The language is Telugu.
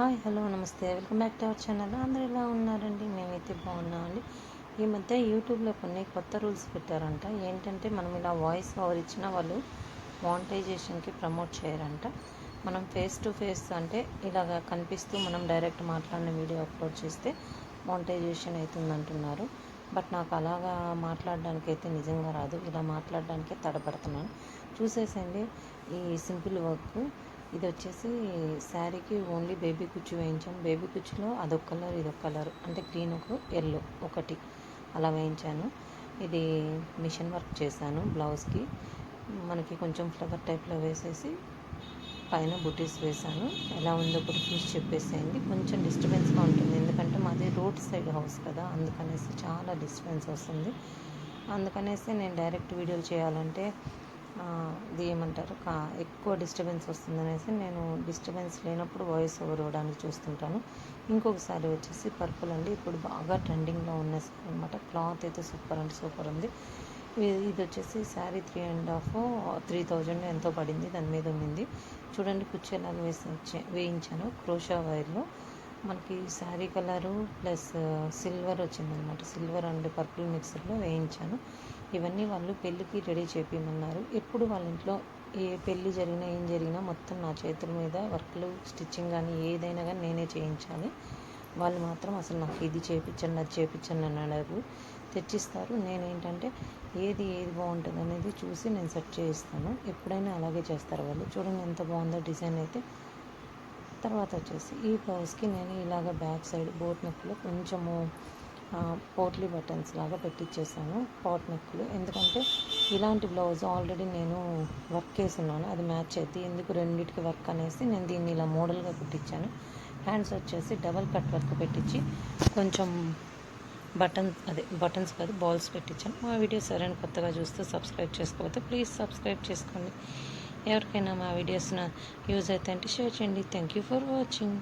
హాయ్ హలో నమస్తే. Welcome back to our channel. అందరూ ఎలా ఉన్నారండి? మేమైతే బాగున్నామండి. ఈ మధ్య యూట్యూబ్లో కొన్ని కొత్త రూల్స్ పెట్టారంట. ఏంటంటే మనం ఇలా వాయిస్ ఓవర్ ఇచ్చినా వాళ్ళు మానిటైజేషన్కి ప్రమోట్ చేయరంట. మనం ఫేస్ టు ఫేస్ అంటే ఇలాగ కనిపిస్తూ మనం డైరెక్ట్ మాట్లాడిన వీడియో అప్లోడ్ చేస్తే మానిటైజేషన్ అవుతుంది అంటున్నారు బట్ నాకు అలాగా మాట్లాడడానికి అయితే నిజంగా రాదు. ఇలా మాట్లాడడానికే తడపడుతున్నాను. చూసేసండి ఈ సింపుల్ వర్క్ ఇది వచ్చేసి శారీకి ఓన్లీ బేబీ కుచ్చు వేయించాను బేబీ కుచ్చులో అదొక కలర్ ఇదొక కలర్. అంటే గ్రీన్ ఒక ఎల్లో ఒకటి అలా వేయించాను. ఇది మిషన్ వర్క్ చేశాను బ్లౌజ్కి. మనకి కొంచెం ఫ్లవర్ టైప్లో వేసేసి పైన బుటీస్ వేశాను. ఎలా ఉందో కూడా చూసి చెప్పేసేయండి. కొంచెం డిస్టర్బెన్స్గా ఉంటుంది. ఎందుకంటే మాది రోడ్ సైడ్ హౌస్ కదా. అందుకనేసి చాలా డిస్టర్బెన్స్ వస్తుంది. అందుకనేసి నేను డైరెక్ట్ వీడియోలు చేయాలంటే ఇది ఏమంటారు? కా ఎక్కువ డిస్టర్బెన్స్ వస్తుందనేసి నేను డిస్టర్బెన్స్ లేనప్పుడు వాయిస్ ఓవర్ ఇవ్వడానికి చూస్తుంటాను. ఇంకొకసారి వచ్చేసి పర్పుల్ అండి. ఇప్పుడు బాగా ట్రెండింగ్లో ఉన్న అనమాట క్లాత్ అయితే సూపర్ అండి సూపర్ ఉంది. ఇది వచ్చేసి sari three and half three thousand ఎంతో పడింది. దాని మీద ఉంది. చూడండి కుర్చీ ఎలా వేసి వేయించాను. క్రోషా వైర్లో. మనకి శారీ కలరు ప్లస్ సిల్వర్ వచ్చిందనమాట. సిల్వర్ అండ్ పర్పుల్ మిక్సర్లో వేయించాను. ఇవన్నీ వాళ్ళు పెళ్ళికి రెడీ చేపించమన్నారు ఎప్పుడు వాళ్ళ ఇంట్లో ఏ పెళ్ళి జరిగినా ఏం జరిగినా మొత్తం నా చేతుల మీద వర్క్లు స్టిచ్చింగ్ కానీ ఏదైనా కానీ నేనే చేయించాలి. వాళ్ళు మాత్రం అసలు నాకు ఇది చేయించండి అది చేయించండి అని అడగరు తెచ్చిస్తారు. నేనేంటంటే ఏది ఏది బాగుంటుంది అనేది చూసి నేను సెట్ చేయిస్తాను. ఎప్పుడైనా అలాగే చేస్తారు వాళ్ళు. చూడండి ఎంత బాగుందో డిజైన్ అయితే. తర్వాత వచ్చేసి ఈ బ్లౌజ్కి నేను ఇలాగ బ్యాక్ సైడ్ బోట్ నెక్లో కొంచెము పోట్లీ బటన్స్ లాగా పెట్టించేసాను పాట్ నెక్లు. ఎందుకంటే ఇలాంటి బ్లౌజ్ ఆల్రెడీ నేను వర్క్ చేస్తున్నాను అది మ్యాచ్ అయితే ఎందుకు రెండింటికి వర్క్ అనేసి నేను దీన్ని ఇలా మోడల్గా కుట్టించాను హ్యాండ్స్ వచ్చేసి డబల్ కట్ వర్క్ పెట్టించి కొంచెం బటన్ అదే బటన్స్ కాదు బాల్స్ పెట్టించాను మా వీడియోస్ ఎవరైనా కొత్తగా చూస్తే సబ్స్క్రైబ్ చేసుకోకపోతే ప్లీజ్ సబ్స్క్రైబ్ చేసుకోండి. ఎవరికైనా మా వీడియోస్ యూజ్ అయితే అంటే షేర్ చేయండి. Thank you for watching